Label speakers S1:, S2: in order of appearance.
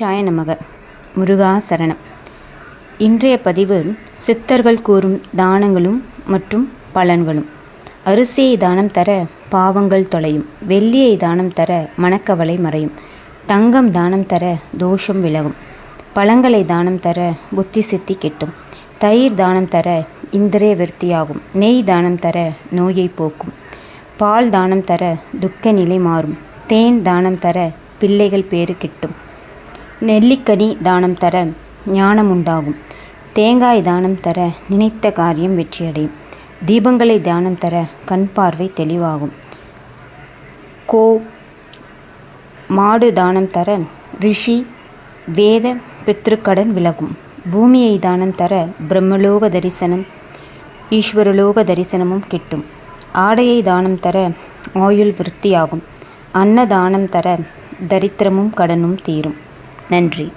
S1: சாய நமக. முருகா சரணம். இன்றைய பதிவு சித்தர்கள் கூறும் தானங்களும் மற்றும் பலன்களும். அரிசியை தானம் தர பாவங்கள் தொலையும். வெள்ளியை தானம் தர மனக்கவலை மறையும். தங்கம் தானம் தர தோஷம் விலகும். பழங்களை தானம் தர புத்தி சித்தி கிட்டும். தயிர் தானம் தர இந்திரிய விருத்தியாகும். நெய் தானம் தர நோயை போக்கும். பால் தானம் தர துக்க நிலை மாறும். தேன் தானம் தர பிள்ளைகள் பேறு கிட்டும். நெல்லிக்கனி தானம் தர ஞானம் உண்டாகும் தேங்காய் தானம் தர நினைத்த காரியம் வெற்றியடையும் தீபங்களை தானம் தர கண் பார்வை தெளிவாகும். கோ மாடு தானம் தர ரிஷி வேத பித்ருக்கடன் விலகும். பூமியை தானம் தர பிரம்மலோக தரிசனம் ஈஸ்வரலோக தரிசனமும் கிட்டும். ஆடையை தானம் தர ஆயுள் விருத்தியாகும். அன்னதானம் தர தரித்திரமும் கடனும் தீரும். நன்றி